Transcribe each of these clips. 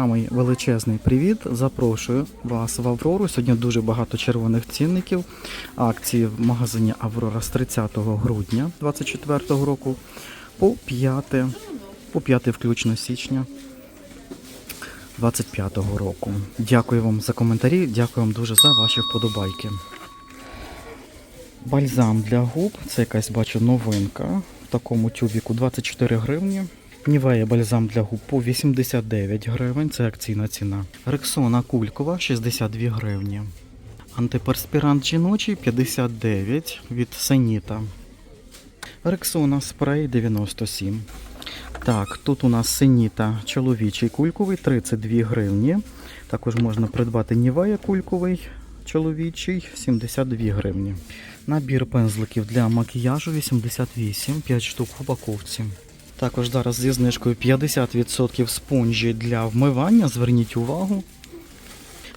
самий величезний привіт. Запрошую вас в Аврору. Сьогодні дуже багато червоних цінників. Акції в магазині Аврора з 30 грудня 2024 року по 5, по 5 включно січня 2025 року. Дякую вам за коментарі, дякую вам дуже за ваші вподобайки. Бальзам для губ, це якась бачу новинка. В такому тюбіку 24 гривні. Нівея бальзам для губ по 89 гривень, це акційна ціна. Рексона кулькова 62 гривні. Антиперспірант жіночий 59 від Сеніта. Рексона спрей 97. Так, тут у нас Сеніта чоловічий кульковий 32 гривні. Також можна придбати Нівея кульковий чоловічий 72 гривні. Набір пензликів для макіяжу 88, 5 штук в упаковці. Також зараз зі знижкою 50% спонжі для вмивання. Зверніть увагу.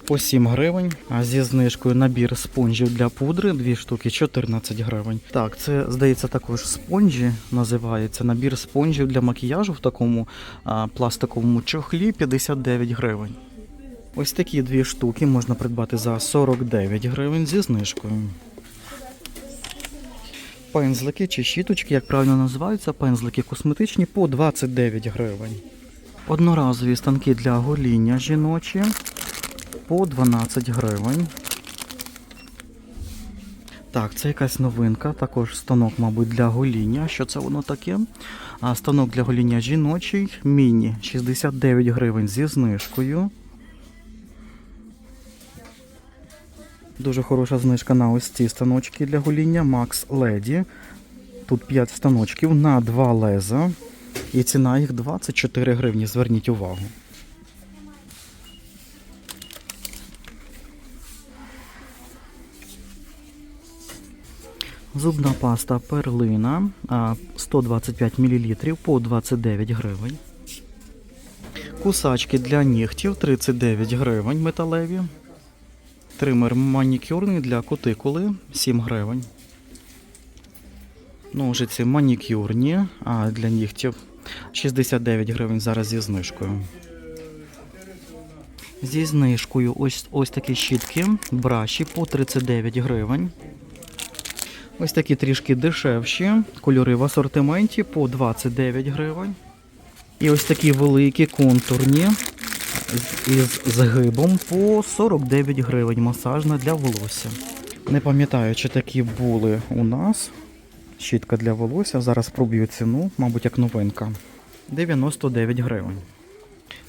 По 7 гривень. А зі знижкою набір спонжів для пудри 2 штуки 14 гривень. Так, це здається також спонжі. Називається набір спонжів для макіяжу в такому а, пластиковому чохлі 59 гривень. Ось такі дві штуки можна придбати за 49 гривень зі знижкою. Пензлики чи щіточки, як правильно називаються, пензлики косметичні по 29 гривень. Одноразові станки для гоління жіночі по 12 гривень. Так, це якась новинка, також станок, мабуть, для гоління. Що це воно таке? А станок для гоління жіночий, міні 69 гривень зі знижкою. Дуже хороша знижка на ось ці станочки для гоління Max Lady. Тут 5 станочків на 2 леза. І ціна їх 24 гривні. Зверніть увагу. Зубна паста перлина 125 мл по 29 гривень. Кусачки для нігтів 39 гривень металеві. Тример манікюрний для кутикули 7 гривень. Ножиці манікюрні, а для нігтів 69 гривень зараз зі знижкою. Зі знижкою ось, ось такі щітки, браші по 39 гривень. Ось такі трішки дешевші. Кольори в асортименті по 29 гривень. І ось такі великі контурні із згибом по 49 гривень. Масажна для волосся. Не пам'ятаю, чи такі були у нас. Щітка для волосся. Зараз проб'ю ціну, мабуть, як новинка. 99 гривень.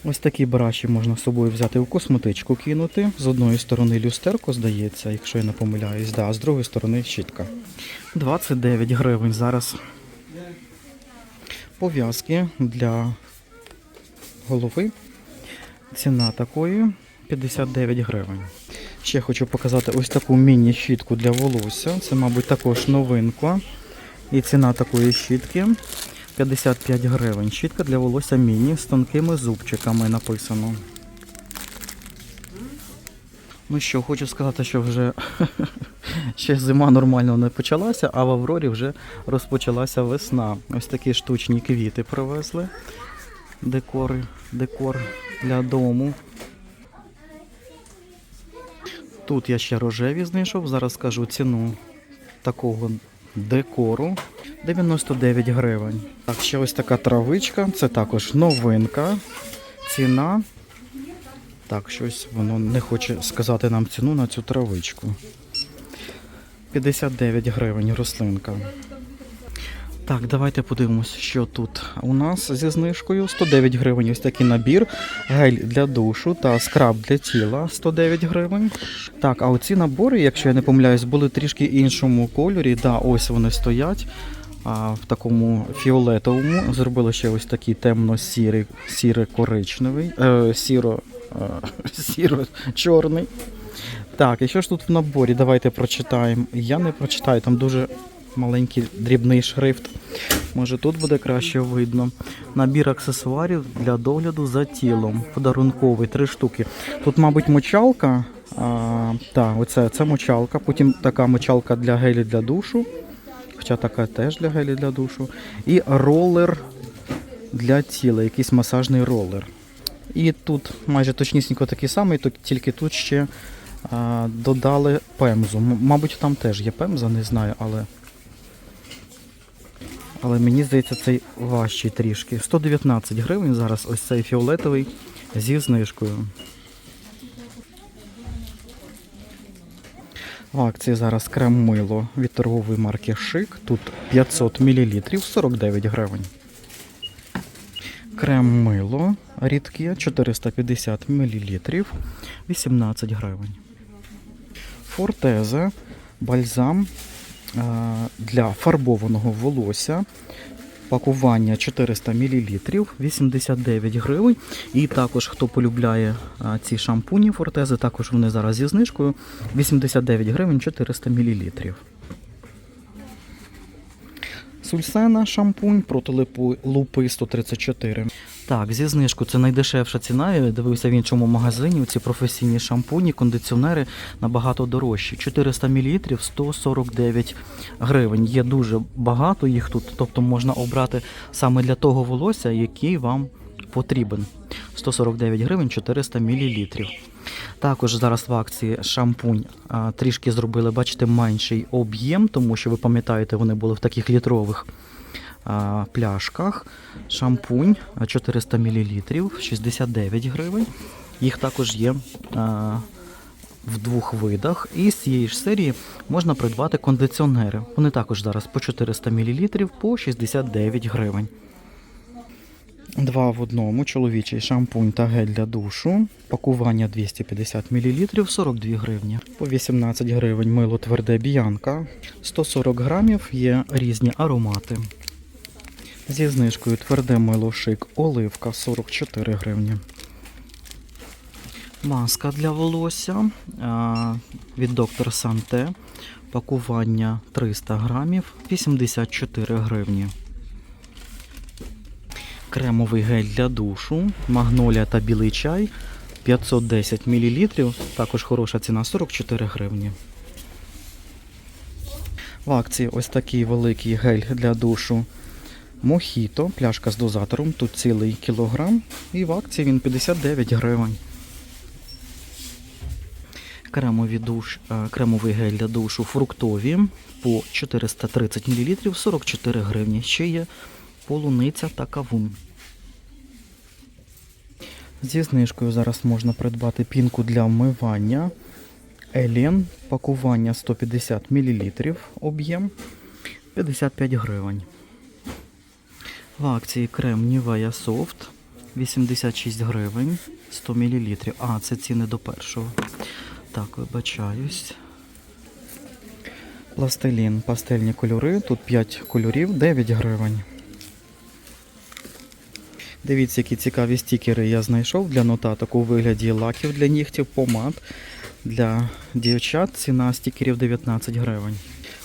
Ось такі браші можна з собою взяти у косметичку кинути. З одної сторони люстерко, здається, якщо я не помиляюсь, да, а з другої сторони щітка. 29 гривень зараз. Пов'язки для голови. Ціна такої 59 гривень. Ще хочу показати ось таку міні-щітку для волосся. Це, мабуть, також новинка. І ціна такої щітки 55 гривень. Щітка для волосся міні з тонкими зубчиками написано. Ну що, хочу сказати, що вже ще зима нормально не почалася, а в Аврорі вже розпочалася весна. Ось такі штучні квіти привезли. Декори, декор для дому. Тут я ще рожеві знайшов, зараз скажу ціну такого декору. 99 гривень. Так, ще ось така травичка, це також новинка. Ціна. Так, щось воно не хоче сказати нам ціну на цю травичку. 59 гривень рослинка. Так, давайте подивимося, що тут у нас зі знижкою. 109 гривень ось такий набір, гель для душу та скраб для тіла 109 гривень. Так, а оці набори, якщо я не помиляюсь, були трішки іншому кольорі. Да, ось вони стоять. А, в такому фіолетовому. Зробили ще ось такий темно-сірий, сіре-коричневий, е, сіро, е, сіро-чорний. Так, і що ж тут в наборі? Давайте прочитаємо. Я не прочитаю, там дуже маленький дрібний шрифт. Може тут буде краще видно. Набір аксесуарів для догляду за тілом. Подарунковий, три штуки. Тут, мабуть, мочалка. А, так, оце це мочалка. Потім така мочалка для гелі для душу. Хоча така теж для гелі для душу. І ролер для тіла, якийсь масажний ролер. І тут майже точнісінько такий самий, тільки тут ще а, додали пемзу. Мабуть, там теж є пемза, не знаю, але. Але мені здається, цей важчий трішки. 119 гривень зараз ось цей фіолетовий зі знижкою. В акції зараз крем мило від торгової марки Шик. Тут 500 мл 49 гривень. Крем мило рідке 450 мл 18 гривень. Фортеза бальзам для фарбованого волосся. Пакування 400 мл 89 гривень. І також, хто полюбляє а, ці шампуні фортези, також вони зараз зі знижкою 89 гривень 400 мл. Сульсена шампунь проти лупи 134. Так, зі знижкою це найдешевша ціна. Я дивився в іншому магазині. Ці професійні шампуні, кондиціонери набагато дорожчі. 400 мл 149 гривень. Є дуже багато їх тут, тобто можна обрати саме для того волосся, який вам потрібен. 149 гривень 400 мл. Також зараз в акції шампунь а, трішки зробили, бачите, менший об'єм, тому що ви пам'ятаєте, вони були в таких літрових пляшках. Шампунь 400 мл, 69 гривень. Їх також є в двох видах. І з цієї ж серії можна придбати кондиціонери. Вони також зараз по 400 мл по 69 гривень. Два в одному чоловічий шампунь та гель для душу. Пакування 250 мл 42 гривні. По 18 гривень мило тверде біянка. 140 грамів є різні аромати. Зі знижкою тверде мило шик оливка 44 гривні. Маска для волосся від доктор Санте. Пакування 300 грамів 84 гривні. Кремовий гель для душу, магнолія та білий чай 510 мл. Також хороша ціна 44 гривні. В акції ось такий великий гель для душу Мохіто, пляшка з дозатором, тут цілий кілограм. І в акції він 59 гривень. Кремові душ, е, кремовий гель для душу фруктові по 430 мл 44 гривні. Ще є полуниця та кавун. Зі знижкою зараз можна придбати пінку для вмивання. Елен, пакування 150 мл, об'єм 55 гривень. В акції крем Nivea Soft 86 гривень 100 мл. А, це ціни до першого. Так, вибачаюсь. Пластилін, пастельні кольори. Тут 5 кольорів, 9 гривень. Дивіться, які цікаві стікери я знайшов для нотаток у вигляді лаків для нігтів, помад для дівчат. Ціна стікерів 19 гривень.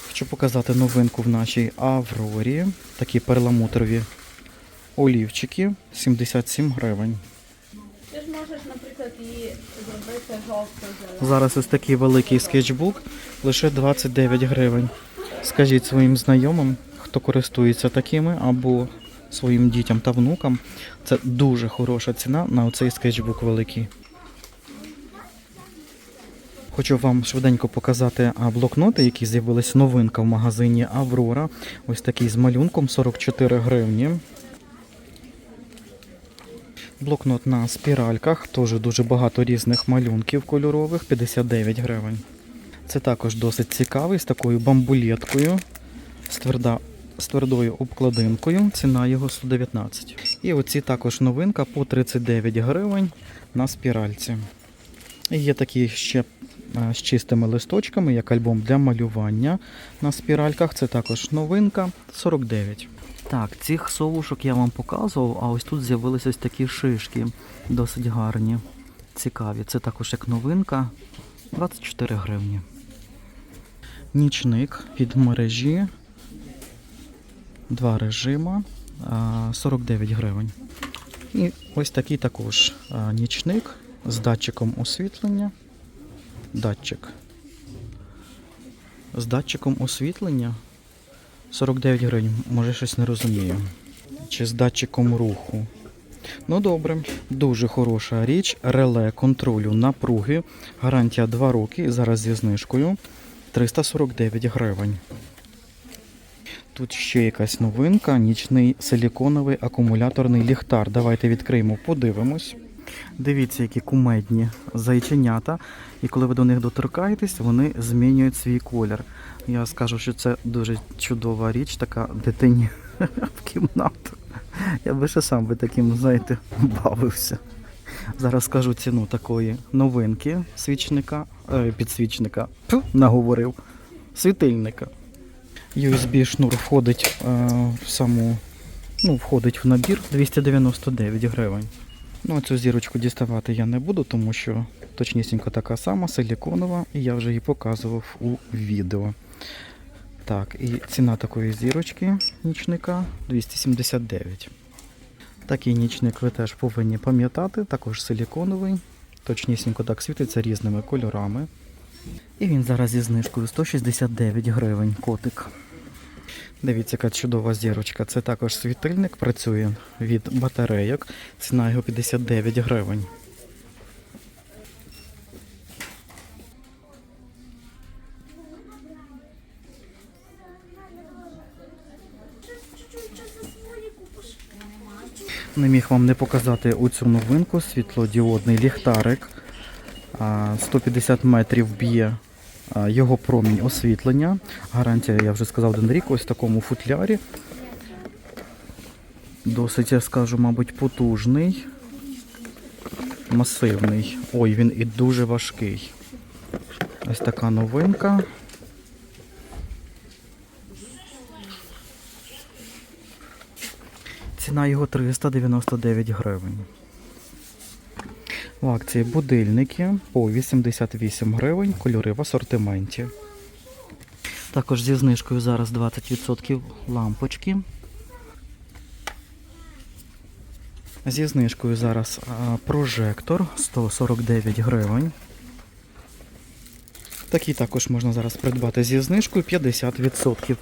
Хочу показати новинку в нашій Аврорі. Такі перламутрові олівчики 77 гривень. Ти ж можеш, наприклад, її зробити жовто-зеленою. Зараз ось такий великий скетчбук, лише 29 гривень. Скажіть своїм знайомим, хто користується такими, або своїм дітям та внукам. Це дуже хороша ціна на оцей скетчбук великий. Хочу вам швиденько показати блокноти, які з'явились новинка в магазині Аврора. Ось такий з малюнком 44 гривні. Блокнот на спіральках, теж дуже багато різних малюнків кольорових, 59 гривень. Це також досить цікавий з такою бамбулеткою, з, тверда, з твердою обкладинкою. Ціна його 119. І оці також новинка по 39 гривень на спіральці. І є такі ще е, з чистими листочками, як альбом для малювання на спіральках. Це також новинка 49. Так, цих совушок я вам показував, а ось тут з'явилися ось такі шишки, досить гарні, цікаві. Це також як новинка 24 гривні. Нічник від мережі. Два режима 49 гривень. І ось такий також нічник з датчиком освітлення. Датчик. З датчиком освітлення 49 гривень, може щось не розумію. Чи з датчиком руху. Ну добре, дуже хороша річ. Реле контролю напруги. Гарантія 2 роки. Зараз зі знижкою 349 гривень. Тут ще якась новинка, нічний силіконовий акумуляторний ліхтар. Давайте відкриємо, подивимось. Дивіться, які кумедні зайченята. І коли ви до них доторкаєтесь, вони змінюють свій колір. Я скажу, що це дуже чудова річ, така дитині в кімнату. Я би ще сам би таким, знаєте, бавився. Зараз скажу ціну такої новинки свічника, е, підсвічника. Тьфу, наговорив. Світильника. USB шнур входить е, в саму, ну, входить в набір 299 гривень. Ну, цю зірочку діставати я не буду, тому що точнісінько така сама, силіконова, і я вже її показував у відео. Так, і ціна такої зірочки нічника 279. Такий нічник ви теж повинні пам'ятати, також силіконовий. Точнісінько так світиться різними кольорами. І він зараз зі знижкою 169 гривень котик. Дивіться, яка чудова зірочка. Це також світильник, працює від батарейок. Ціна його 59 гривень. Не міг вам не показати оцю новинку. Світлодіодний ліхтарик. А, 150 метрів б'є його промінь освітлення. Гарантія, я вже сказав, один рік, ось в такому футлярі. Досить, я скажу, мабуть, потужний, масивний. Ой, він і дуже важкий. Ось така новинка. Ціна його 399 гривень. В акції будильники по 88 гривень, кольори в асортименті. Також зі знижкою зараз 20% лампочки. Зі знижкою зараз прожектор 149 гривень. Такий також можна зараз придбати зі знижкою 50%.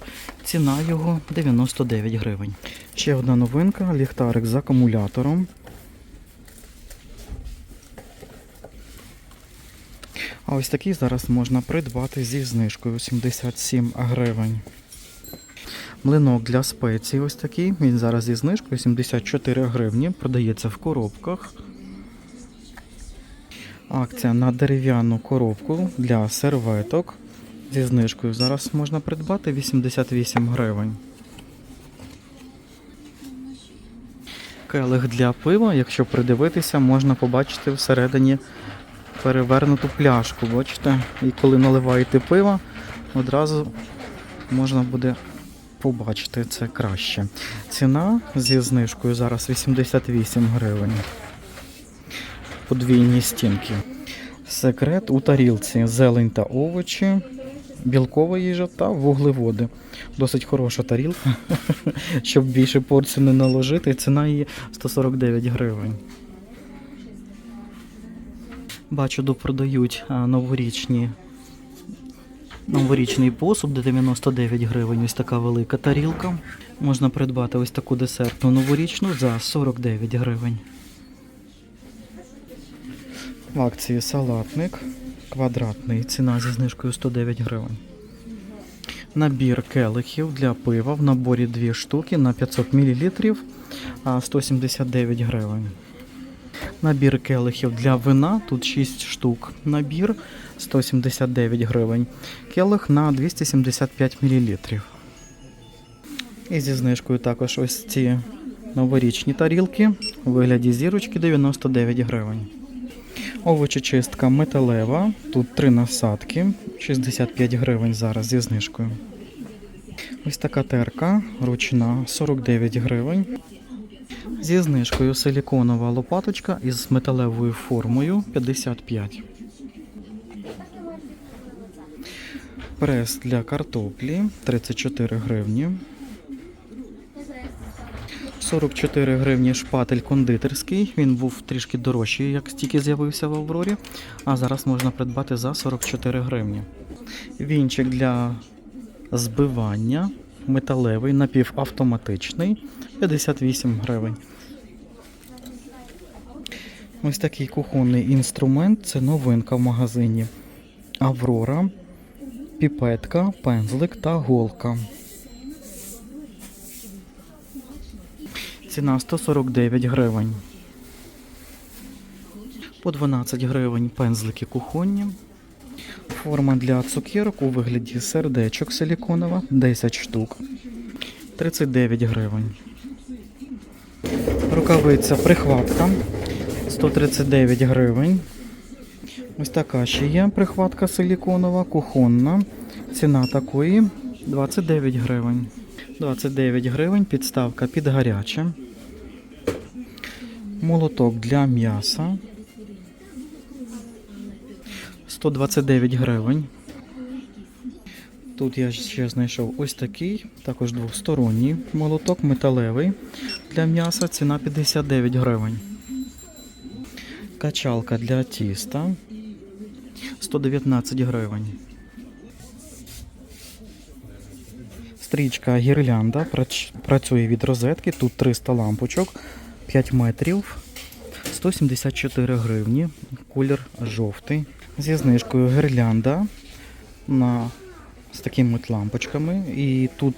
Ціна його 99 гривень. Ще одна новинка ліхтарик з акумулятором. А ось такий зараз можна придбати зі знижкою 77 гривень. Млинок для спецій ось такий. Він зараз зі знижкою 74 гривні. Продається в коробках. Акція на дерев'яну коробку для серветок. Зі знижкою зараз можна придбати 88 гривень. Келих для пива, якщо придивитися, можна побачити всередині перевернуту пляшку, бачите? І коли наливаєте пиво, одразу можна буде побачити це краще. Ціна зі знижкою зараз 88 гривень. Подвійні стінки. Секрет у тарілці зелень та овочі, білкова їжа та вуглеводи. Досить хороша тарілка. Щоб більше порцій не наложити, ціна її 149 гривень. Бачу, допродають новорічні. Новорічний посуд, де 99 гривень, ось така велика тарілка. Можна придбати ось таку десертну новорічну за 49 гривень. В акції салатник квадратний, ціна зі знижкою 109 гривень. Набір келихів для пива в наборі 2 штуки на 500 мл, 179 гривень. Набір келихів для вина, тут 6 штук. Набір 179 гривень. Келих на 275 мл. І зі знижкою також ось ці новорічні тарілки у вигляді зірочки 99 гривень. Овочечистка металева. Тут три насадки, 65 гривень зараз зі знижкою. Ось така терка ручна 49 гривень. Зі знижкою силіконова лопаточка із металевою формою 55. Прес для картоплі 34 гривні. 44 гривні шпатель кондитерський. Він був трішки дорожчий, як тільки з'явився в Аврорі. А зараз можна придбати за 44 гривні. Вінчик для збивання металевий, напівавтоматичний 58 гривень. Ось такий кухонний інструмент. Це новинка в магазині. Аврора, піпетка, пензлик та голка. Ціна 149 гривень. По 12 гривень пензлики кухонні. Форма для цукерок у вигляді сердечок силіконова 10 штук. 39 гривень. Рукавиця прихватка 139 гривень. Ось така ще є прихватка силіконова, кухонна. Ціна такої 29 гривень. 29 гривень підставка під гаряче. Молоток для м'яса. 129 гривень. Тут я ще знайшов ось такий, також двосторонній молоток металевий для м'яса. Ціна 59 гривень. Качалка для тіста 119 гривень. Стрічка гірлянда працює від розетки. Тут 300 лампочок, 5 метрів, 174 гривні. Колір жовтий. Зі знижкою гірлянда на з такими от лампочками. І тут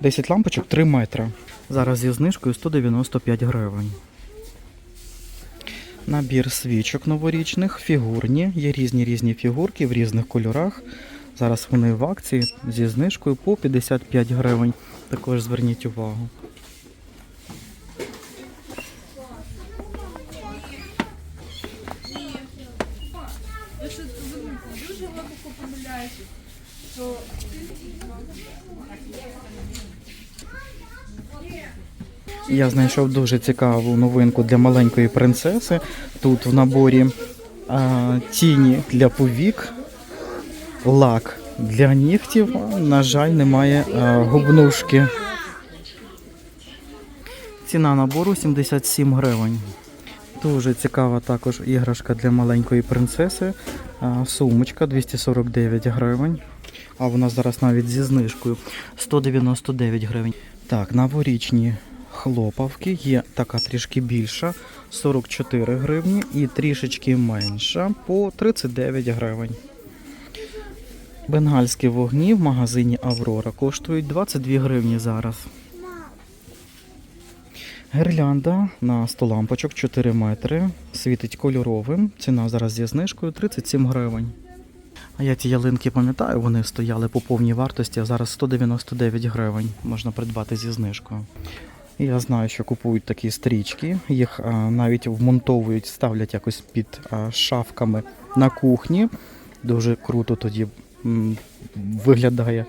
10 лампочок 3 метри. Зараз зі знижкою 195 гривень. Набір свічок новорічних, фігурні. Є різні різні фігурки в різних кольорах. Зараз вони в акції зі знижкою по 55 гривень. Також зверніть увагу. Ви що дуже глибоко помиляєтесь, що Я знайшов дуже цікаву новинку для маленької принцеси. Тут в наборі а, тіні для повік, лак для нігтів. На жаль, немає а, губнушки. Ціна набору 77 гривень. Дуже цікава також іграшка для маленької принцеси. Сумочка 249 гривень. А вона зараз навіть зі знижкою 199 гривень. Так, новорічні хлопавки є така трішки більша 44 гривні і трішечки менша по 39 гривень. Бенгальські вогні в магазині Аврора коштують 22 гривні зараз. Гірлянда на 100 лампочок 4 метри. Світить кольоровим. Ціна зараз зі знижкою 37 гривень. А я ці ялинки пам'ятаю, вони стояли по повній вартості, а зараз 199 гривень можна придбати зі знижкою. Я знаю, що купують такі стрічки, їх а, навіть вмонтовують, ставлять якось під а, шафками на кухні. Дуже круто тоді м, виглядає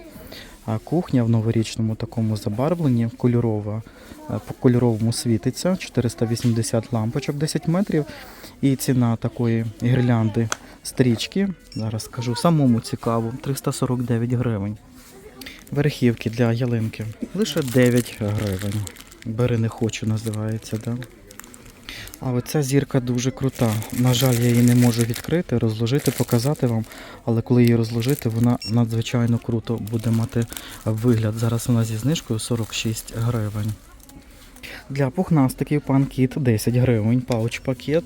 кухня в новорічному такому забарвленні, кольорова, по кольоровому світиться, 480 лампочок 10 метрів. І ціна такої гірлянди стрічки, зараз скажу, самому цікаво, 349 гривень. Верхівки для ялинки лише 9 гривень. Бери не хочу, називається, да? А оця зірка дуже крута. На жаль, я її не можу відкрити, розложити, показати вам. Але коли її розложити, вона надзвичайно круто буде мати вигляд. Зараз вона зі знижкою 46 гривень. Для пухнастиків панкіт 10 гривень, пауч-пакет.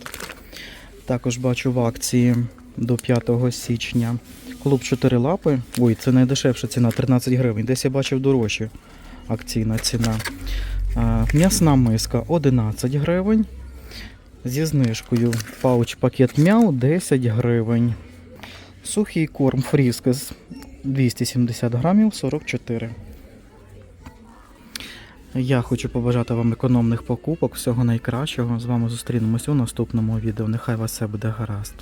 Також бачу в акції до 5 січня. Клуб 4 лапи. Ой, це найдешевша ціна 13 гривень. Десь я бачив дорожче акційна ціна. М'ясна миска 11 гривень. Зі знижкою пауч пакет мяу 10 гривень. Сухий корм фріскес 270 грамів 44. Я хочу побажати вам економних покупок, всього найкращого. З вами зустрінемось у наступному відео. Нехай вас все буде гаразд.